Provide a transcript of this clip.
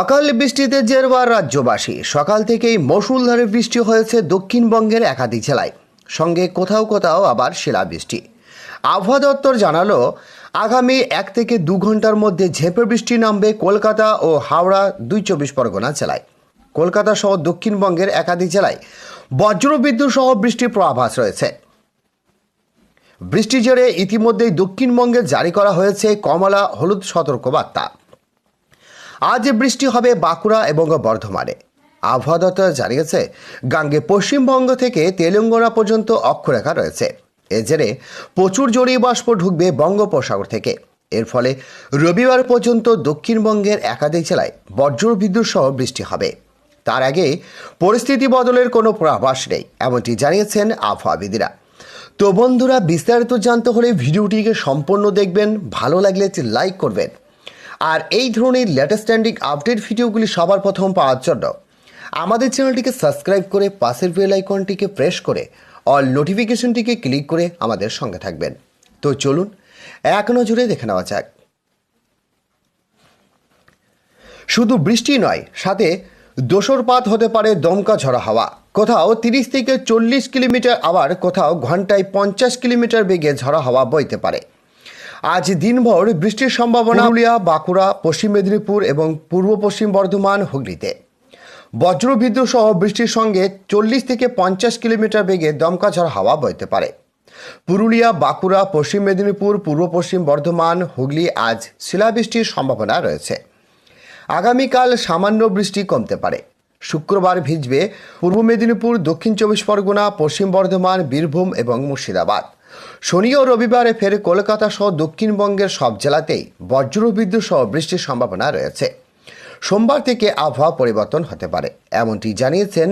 অকাল বৃষ্টিতে জেরবার রাজ্যবাসী। সকাল থেকেই মৌসুলধারে বৃষ্টি হয়েছে দক্ষিণবঙ্গের একাধিক জেলায়। সঙ্গে কোথাও কোথাও আবার শিলাবৃষ্টি। আবহাওয়া দপ্তর জানালো, আগামী এক থেকে দু ঘণ্টার মধ্যে ঝেঁপে বৃষ্টি নামবে কলকাতা ও হাওড়া দুই চব্বিশ পরগনা জেলায়। কলকাতা সহ দক্ষিণবঙ্গের একাধিক জেলায় বজ্রবিদ্যুৎ সহ বৃষ্টির পূর্বাভাস রয়েছে। বৃষ্টি জেরে ইতিমধ্যেই দক্ষিণবঙ্গে জারি করা হয়েছে কমলা হলুদ সতর্কবার্তা। আজ বৃষ্টি হবে বাঁকুড়া এবং বর্ধমানে। আবহাওয়া দপ্তর জানিয়েছে, গাঙ্গে পশ্চিমবঙ্গ থেকে তেলেঙ্গানা পর্যন্ত অক্ষরেখা রয়েছে। এ জেরে প্রচুর জড়িয়ে বাষ্প ঢুকবে বঙ্গোপসাগর থেকে। এর ফলে রবিবার পর্যন্ত দক্ষিণবঙ্গের একাধিক জেলায় বজ্রবিদ্যুৎ সহ বৃষ্টি হবে। তার আগে পরিস্থিতি বদলের কোনো পূর্বাভাস নেই, এমনটি জানিয়েছেন আবহাওয়াবিদরা। তো বন্ধুরা, বিস্তারিত জানতে হলে ভিডিওটিকে সম্পূর্ণ দেখবেন, ভালো লাগলে লাইক করবেন। আর এই ধরনের লেটেস্ট স্ট্যান্ডিং আপডেট ভিডিওগুলি সবার প্রথম পাওয়ার জন্য আমাদের চ্যানেলটিকে সাবস্ক্রাইব করে পাশের বেল আইকনটিকে প্রেস করে অল নোটিফিকেশনটিকে ক্লিক করে আমাদের সঙ্গে থাকবেন। তো চলুন, এক নজরে দেখে নেওয়া যাক। শুধু বৃষ্টি নয়, সাথে দোসরপাত হতে পারে দমকা ঝড়া হাওয়া। কোথাও তিরিশ থেকে চল্লিশ কিলোমিটার আবার কোথাও ঘন্টায় পঞ্চাশ কিলোমিটার বেগে ঝড়া হাওয়া বইতে পারে। আজ দিনভর বৃষ্টির সম্ভাবনা। পুরুলিয়া, বাঁকুড়া, পশ্চিম মেদিনীপুর এবং পূর্ব পশ্চিম বর্ধমান হুগলিতে। বজ্রবিদ্যুৎ সহ বৃষ্টির সঙ্গে চল্লিশ থেকে পঞ্চাশ কিলোমিটার বেগে দমকা ঝড় হাওয়া বইতে পারে। পুরুলিয়া, বাঁকুড়া, পশ্চিম মেদিনীপুর, পূর্ব পশ্চিম বর্ধমান, হুগলি আজ শিলাবৃষ্টির সম্ভাবনা রয়েছে। আগামীকাল সামান্য বৃষ্টি কমতে পারে। শুক্রবার ভিজবে পূর্ব মেদিনীপুর, দক্ষিণ চব্বিশ পরগনা, পশ্চিম বর্ধমান, বীরভূম এবং মুর্শিদাবাদ। শনি ও রবিবারে ফের কলকাতা সহ দক্ষিণবঙ্গের সব জেলাতেই বজ্রবিদ্যুৎ সহ বৃষ্টির সম্ভাবনা রয়েছে। সোমবার থেকে আবহাওয়া পরিবর্তন হতে পারে, এমনটি জানিয়েছেন